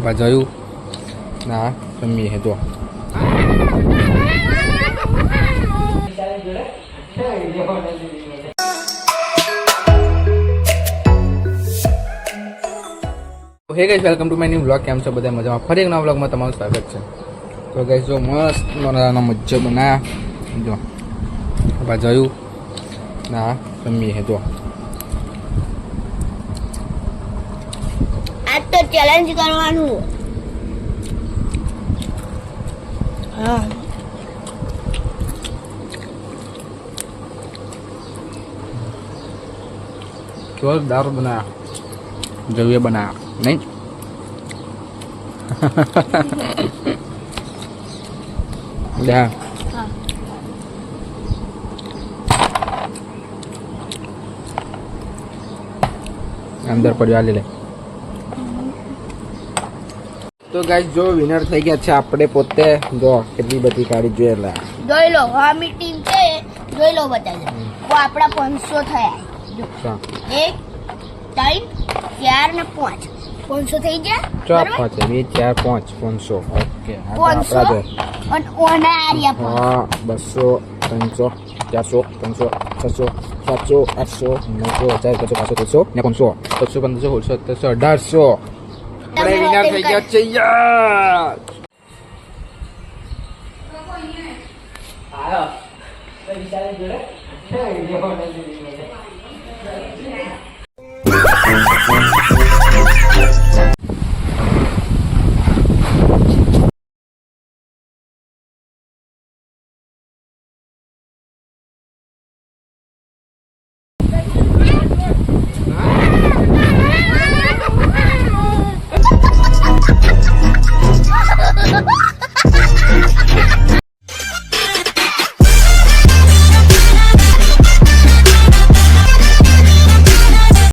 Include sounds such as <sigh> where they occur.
જોયું ના રમી hey hey guys welcome to my new blog કેમ છો બધા? મજામાં? ફરી એક નવા બ્લોગમાં તમારું સ્વાગત છે. તો ગાઈસ જો મસ્ત નાના મજ્જો બનાયા. જો. જોયું. ના રમી હે તો આજ તો ચેલેન્જ કરવાનું હા જોરદાર બનાયા જવીએ બનાયા નહીં <laughs> જા હા અંદર પડ્યો આ લે તો ગાઈસ જો વિનર થઈ ગયા છે આપણે પોતે જો કેટલી બધી કાઢી જોઈએ એટલે જોઈ લો હા મીટિંગ છે જોઈ લો બધા તો આપણા પાંચસો થયા. જો, ચાલ એક ત્રણ ચાર ને પાંચ. પાંચસો થઈ ગયા? ચાર પાંચ બે ચાર પાંચ પાંચસો. ઓકે આ તો પાંચસો અને ઓના આર્યા પાંચ. હા બસો ત્રણસો ચારસો ત્રણસો છસો સાતસો આઠસો નવસો હજાર બસો પાસો ને પાંચસો પચસો પંદરસો સોળસો સત્તરસો અઢારસો. આપણે વિનર થઈ ગયા છે યાર! Thank